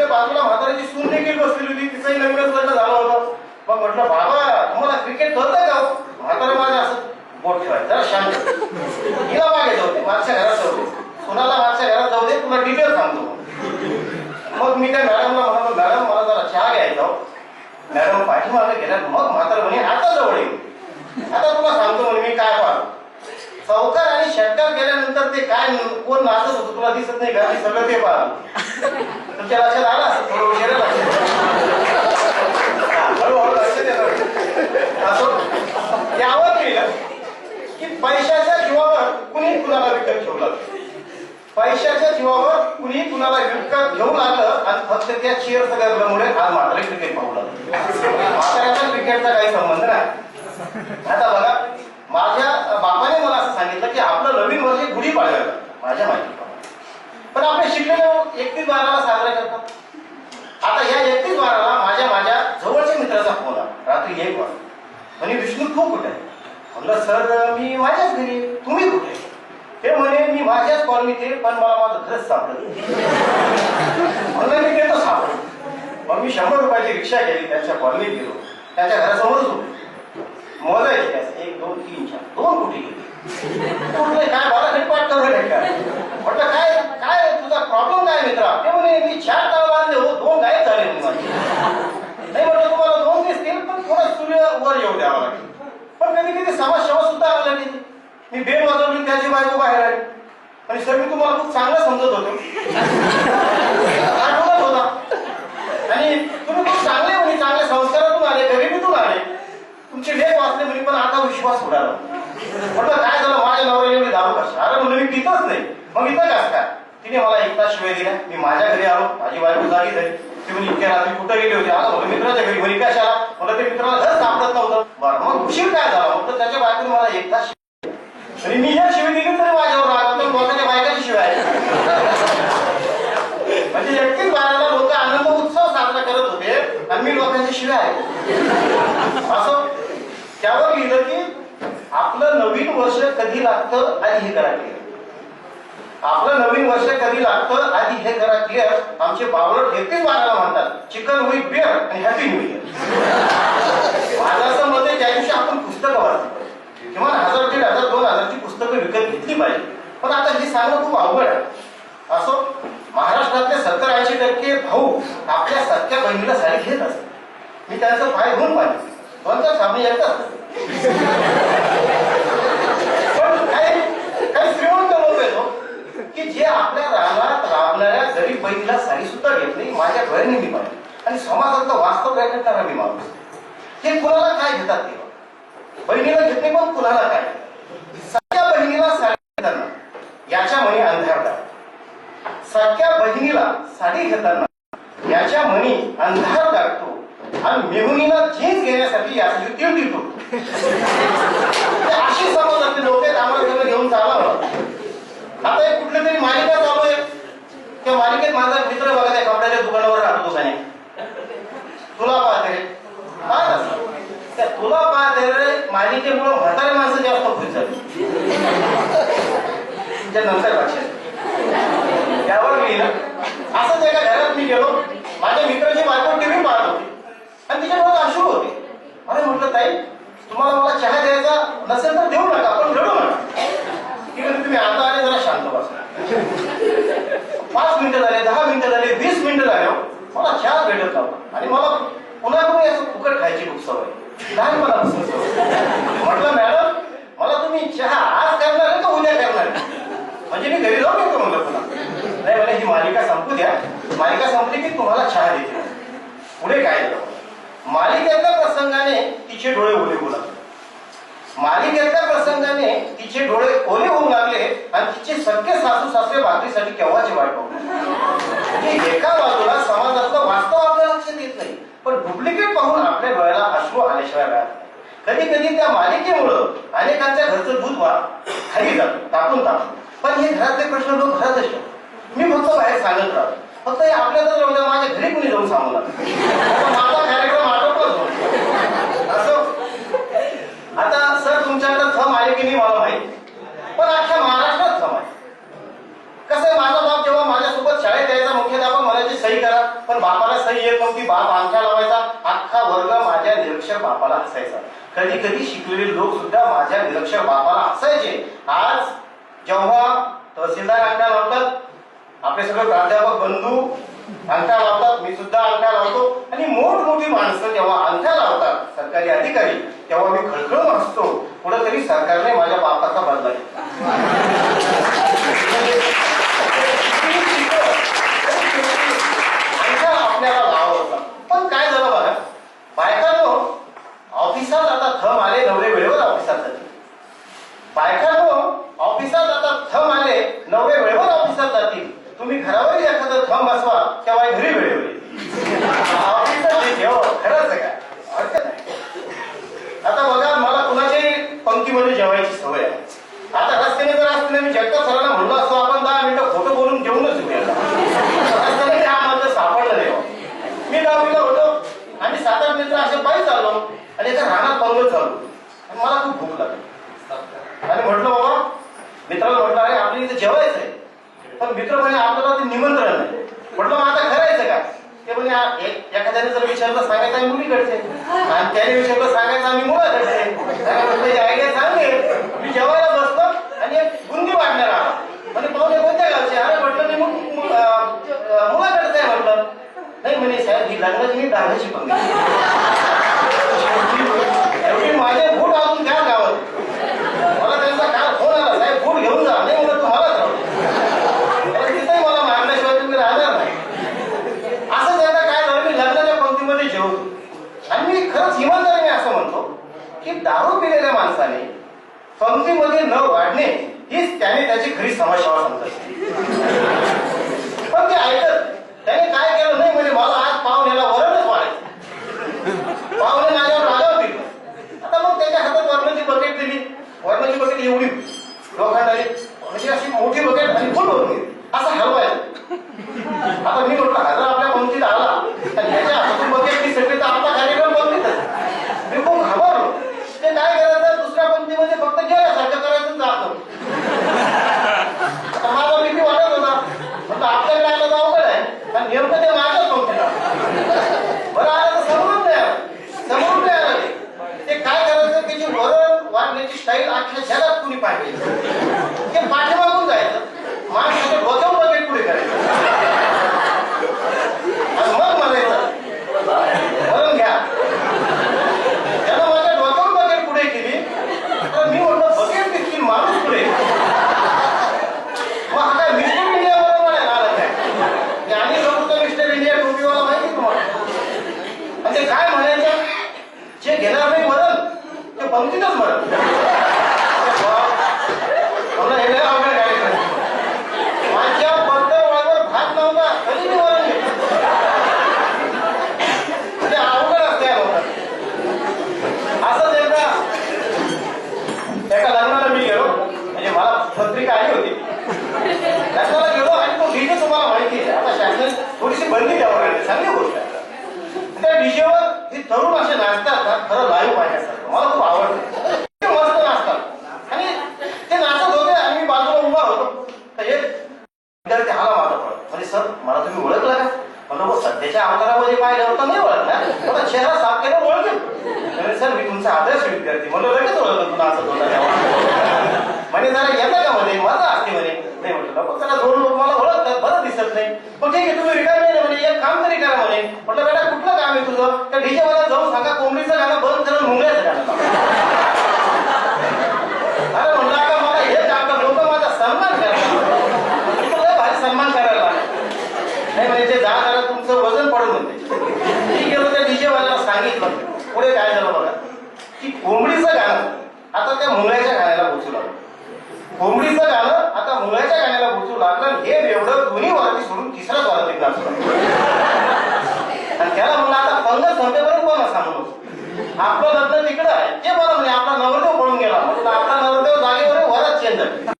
बघितलं बाजूला म्हातारीची सून देखील बसलेली होती. तिचंही लग्न झालं होतं. मग म्हटलं बाबा तुम्हाला क्रिकेट कळतं का हो?" म्हातारा माझ्या असं बोट ठेवायचं जरा शांत. हिला मागे जाऊ दे. मागच्या घरात जाऊ दे. कुणाला मागच्या घरात जाऊ दे. तुला डिटेल सांगतो. मग मी त्या मॅडमला म्हणालो मॅडम मला जरा चहा घ्यायचा हो. मॅडम पाठीमागे गेल्या. मग म्हातारा म्हणे आता जवळ येईल आता तुला सांगतो म्हणे मी काय सावकार आणि षटकार गेल्यानंतर ते काय कोण नाचत होतं तुला दिसत नाही का? मी सगळं ते पाहिलं तुमच्या लक्षात आलं असं थोडं उशिरा लक्षात? हळूहळू लक्षात येतं असं? त्यावर केलं की पैशाच्या जीवावर कुणी कुणाला विकत घेऊ लागलं? पैशाच्या जीवावर कुणी कुणाला विकत घेऊ लागलं आणि फक्त त्या चेअर सगळ्यामुळे आज मात्र क्रिकेट पाहू लागलं. म्हाताऱ्याचा क्रिकेटचा काही संबंध नाही. आता बघा माझ्या बापाने मला असं सांगितलं की आपलं नवीन वर्ष गुढी पाडव्याला माझ्या माहिती पण आपले शिकलेले एकतीस बाराला साजरा करतात. आता या एकतीस बाराला माझ्या माझ्या जवळच्या मित्राचा फोन आला. रात्री एक वाजता. म्हणे विष्णू तू कुठे आहे? म्हणलं सर मी माझ्याच घरी तुम्ही कुठे ते म्हणे मी माझ्याच कॉलनीत आहे पण मला माझं घरच सापडलं म्हणलं मी देतो सापडलं मग मी शंभर रुपयाची रिक्षा केली त्यांच्या कॉलनीत गेलो. त्यांच्या घरासमोरच होतो मोजायचे त्याचे एक दोन तीन चार दोन कुठे गेले कुठले काय मला हेडपाट करून काय म्हटलं काय काय तुझा प्रॉब्लेम काय मित्रा ते म्हणे मी चार ताळ बांधले हो दोन गायब झाले नाही म्हटलं तुम्हाला दोन दिसतील पण थोडा सूर्य वर येऊ द्यावा लागेल पण कधी कधी समाजसेवा सुद्धा आला नाही मी बेल वाजवली त्याची बायको बाहेर आली आणि सर मी तुम्हाला खूप चांगलं समजत होतो आठवत होता आणि तुम्ही खूप चांगले म्हणे चांगल्या संस्कारातून आले गरिबीतून आले तुमचे लेख वाचले म्हणजे पण आता विश्वास उडाला. म्हटलं काय झालं? माझ्या नवऱ्याला एवढी दारू कशा? अरे म्हणलं मी पितच नाही. मग इथं कास काय? तिने मला एक तास शिवाय दिल्या. मी माझ्या घरी आलो. माझी बायको जागी झाली. ती म्हणजे इतक्या रात्री कुठं गेली होती? आता म्हणलं मित्राच्या घरी. म्हणे कशाला? म्हणलं ते मित्राला घर सापडत नव्हतं. बरं मग उशीर काय झाला? म्हटलं त्याच्या बायकोने मला एक तास शिवाय आणि मी जर शिवाय दिली तरी माझ्यावर राग तर लोकांच्या बायकाची शिवाय म्हणजे एकटीच बाराला लोक आनंद उत्सव साजरा करत होते. आणि मी लोकांच्या शिवाय असं त्यावर लिहिलं की आपलं नवीन वर्ष कधी लागतं आधी हे करा क्लिअर आपलं नवीन वर्ष कधी लागतं आधी हे करा क्लिअर आमचे बावळ एकतीस बाराला म्हणतात. चिकन विथ बिअर आणि हॅपी न्यू इयर माझं असं मत आहे त्या दिवशी आपण पुस्तकं वाचली किमान हजार दीड हजार दोन हजारची पुस्तकं विकत घेतली पाहिजे. पण आता हे सांगणं खूप अवघड आहे. असो महाराष्ट्रातले सत्तर ऐंशी टक्के भाऊ आपल्या सख्या बहिणीला साडी घेत असतात. मी त्यांचं पाय होऊन पाहिजे. दोन चार सामने येतात पण काही काही श्रीमंत लोक येतो की जे आपल्या रानात राबणाऱ्या गरीब बहिणीला साडी सुद्धा घेत नाही माझ्या घरी मी पाहिजे आणि समाजातलं वास्तव प्रयत्न मी माणूस हे कुणाला काय घेतात ते बहिणीला घेत नाही पण कुणाला काय सख्या बहिणीला साडी घेताना याच्या मनी अंधार सख्या बहिणीला साडी घेताना याच्या मनी अंधार दाखतो आणि मेहुनीला जीन्स घेण्यासाठी याची तीळ देतो. अशी समजते लोक आहेत आम्हाला सगळं घेऊन चालावं आता एक कुठली तरी मालिका चालू आहे. त्या मालिकेत माझा मित्र बघा त्या कपड्याच्या दुकानावर राहतो दुकाने तुला पाहते रे पाहत त्या तुला पाहते रे मालिकेमुळे म्हातारे माणसं जास्त खुश झाली. त्या नंतर लक्षात त्यावर ना असंच एका घरात मी गेलो माझ्या मित्राची बायको टीव्ही पाहत होती आणि तिच्या डोळ्यात अश्रू होते म्हणत नाही तुम्हाला मला चहा द्यायचा नसेल तर देऊ नका पण रडू नका. ती तुम्ही आता आले जरा शांत बसा. पाच मिनिटं झाले दहा मिनिटं झाले वीस मिनिटं झाले हो. मला चहा भेटत नव्हता. आणि मला पुन्हा पुन्हा असं फुकट खायची खूप सवय लहानपणापासून सवय म्हटलं मॅडम मला तुम्ही चहा आज करणार आहे का उद्या करणार म्हणजे मी घरी जाऊन येतो म्हणलं पुन्हा. नाही मला ही मालिका संपू द्या. मालिका संपली की तुम्हाला चहा देते. पुढे काय झालं मालिकेतल्या प्रसंगाने तिचे डोळे ओले होऊ लागले. मालिकेतल्या प्रसंगाने तिचे डोळे ओले होऊ लागले आणि तिचे सगळे सासू सासरे भाकरीसाठी केव्हाची वाट पाहू? म्हणजे एका बाजूला समाजातलं वास्तव आपल्या लक्षात येत नाही पण डुप्लिकेट पाहून आपल्या डोळ्याला अश्रू आल्याशिवाय राहत कधी कधी त्या मालिकेमुळं अनेकांच्या घरचं दूध वा खाली जातं तापून तापून. पण हे घरातले प्रश्न लोक घरातच असतो मी फक्त बाहेर सांगत राहतो. फक्त हे आपल्या तर द्या, माझ्या घरी कुणी जाऊन सांगू लागतो माझा कार्यक्रम आता सर तुमच्याकडे थम आले की नाही मला माहिती. पण अख्ख्या महाराष्ट्रात थम आहे. कसं आहे माझा बाप जेव्हा माझ्यासोबत शाळेत यायचा मुख्याध्यापक म्हणायचे सही करा. पण बापाला सही येत नव्हती बाप अंगठा लावायचा अख्खा वर्ग माझ्या निरक्षर बापाला हसायचा. कधी कधी शिकलेले लोक सुद्धा माझ्या निरक्षर बापाला हसायचे. आज जेव्हा तहसीलदार अंगठा लावतात आपले सगळे प्राध्यापक बंधू अंगठा लावतात मी सुद्धा अंगठा लावतो. आणि मोठमोठी माणसं जेव्हा अंगठा लावतात सरकारी अधिकारी तेव्हा मी खळखळून हसतो कुठंतरी सरकारने माझ्या बापाचा बदला घेतला. अंगठा आपल्याला लावा होता पण काय झालं बघा? बायकांनो ऑफिसात आता थम आले नवरे वेळेवर ऑफिसात जाते बायका ऑफिसात आता थम आले नवरे वेळेवर ऑफिसात जातील तुम्ही घरावरही एखादं थम बसवा तेव्हा घरी वेळेवर येतील. ऑफिसात येते, हो खरंच आहे काय हरकत नाही आता बघा मला कुणाच्याही पंक्तीमध्ये सवय आहे. आता रस्त्याने जर असताना मी जगताप सरांना म्हणलो असतो आपण दहा मिनिटं खोटं बोलून जेवूनच येऊया रस्त्याने ते आम्हाला सापडलं नाही हो. मी दहावीला होतो आणि सात आठ मित्र असे पायी चाललो आणि एका रानात पावलं चाललो. आणि मला खूप भूक लागली. आणि म्हटलं बाबा मित्राला म्हटलं आहे आपली इथे जेवायचं आहे पण मित्र म्हणे आपल्याला ते निमंत्रण आहे. म्हटलं मग आता ते म्हणजे एखाद्याने जर विचारलं सांगायचं आम्ही मुलीकडचे. आणि त्याने विचारलं सांगायचं आम्ही मुलाकडचे. आयडिया सांगे मी जेवायला बसतो आणि एक गुंगी वाढणार आहोत म्हणजे पाहुणे कोणत्या गावचे? अरे म्हटलं मी मुलाकडचं आहे म्हटलं. नाही म्हणे साहेब ही लग्नाची मी डाळाची पण एवढी माझे बूट अजून काय गावात मला त्यांचा काल फोन आला साहेब बूट घेऊन जा नाही म्हणत तुम्हालाच राहू तर तिथेही मला मारल्याशिवाय तुम्ही राहणार नाही असं त्यांना काय झालं मी लग्नाच्या पंक्तीमध्ये जेवतो आणि मी खरंच इमानदारीने असं म्हणतो की दारू पिलेल्या माणसाने पंक्तीमध्ये न वाढणे हीच त्याने त्याची खरी समस्या समजत पण ते ऐकत त्याने काय केलं नाही म्हणजे मला आज पाहुण्याला वरणच वाढायचं पाहुणे माझ्यावर रागावर दिलं आता मग त्याच्या हातात वरणाची बकेट दिली. वरणाची बकेट एवढी लोखंडाची. म्हणजे अशी मोठी बकेट आणि फुल होती. असं हलवायचं. आता मी म्हटलं हजार आपल्या पंक्तीत आला. आणि ह्याच्या बकेट ती सगळी तर आपला कार्यक्रम बघितच मी खूप घाबरलो ते काय करायचं दुसऱ्या पंक्तीमध्ये फक्त गेल्यासारखं करायचं जात नव्हतं. आता माझा भीती वाटत होता म्हटलं आपल्याकडे आलं तर अवघड आहे आणि नेमकं ते माझ्याच नव्हते बरं आलं तर समजून द्या समजून द्या ते. ते काय करायचं त्याची वरण वाढण्याची स्टाईल अख्ख्या जगात कुणी पाहिजे ते पाठीमागून जायचं माणसाच्या डोक्यावर बकेट पुढे करायचं आणि मग म्हणायचं वरण घ्या त्यानं माझ्या डोक्यावर बकेट पुढे केली तर मी म्हटलं बकेट दिसतील माणूस पुढे मग हा काय मिस्टर इंडिया बरोबर आहे आला काय आणि लोक तर मिस्टर इंडिया टोपीवाला माहिती तुम्हाला आणि ते काय म्हणायचं जे घेणार नाही मरण ते पंक्तीतच मरण मला हे लय अवघड कार्यक्रम आहे. माझ्या भात नव्हता तरी मी म्हणजे अवघड असते असंच एकदा एका लग्नाला मी गेलो म्हणजे मला पत्रिका आली होती. लग्नाला गेलो आणि तो डीजे तुम्हाला माहिती आहे. आता शासन थोडीशी बंदी द्यावं लागली चांगली गोष्ट आहे. त्या डीजेवर हे तरुण असे नाचतात ना खरं लाईव्ह पाहण्यासारखं. मला खूप आवडतं. ते मस्त नाचतात. आणि ते नाचत होते आणि मी बाजूला उभा होतो. तर एक विद्यार्थी हाला माझा पडतो म्हणजे सर मला तुम्ही ओळखला का? म्हणलं सध्याच्या आमदारामध्ये पाहिलं होतं नाही ओळखला. मला चेहरा साफ केला ओळखेल. सर मी तुमचा आदर्श विद्यार्थी म्हणलं लगेच ओळखलं तुला असं होता म्हणे जरा येतं का म्हणे माझा असते म्हणे नाही म्हटलं मग त्याला दोन लोक मला ओळखतात बरं दिसत नाही. पण ठीक आहे तुम्ही रिटायर नाही म्हणे एक काम तरी करा म्हणे. म्हटलं बेटा कुठलं काम आहे तुझं? त्या डीजे मला जाऊन सांगा कोंबडीचं गाणं बंद करून मुंगळ्याचं गाणं लावा. अरे म्हणलं का मला हे काम लोक माझा सन्मान करतात तुला लय भारी सन्मान करायला लागले. नाही म्हणजे ते जा जरा तुमचं वजन पडून म्हणते मी गेलो त्या डीजे वाल्याला सांगितलं पुढे काय झालं बघा की कोंबडीचं गाणं. आता त्या मुलाच्या गाण्याला पोचू लागलं. कोंबडीचं गाणं आता मुलाच्या गाण्याला पोचू लागलं हे एवढं दोन्ही वराती सोडून तिसऱ्याच वरातीत नाचू लागलं. आणि त्याला म्हणलं आता पंगत संपेपर्यंत कोण असा म्हणून? आपलं लग्न तिकडं आहे. ते मला म्हणजे आपला नवरदेव पळून गेला. म्हणून आपला नवरदेव जागेवर वरच चेंज झाली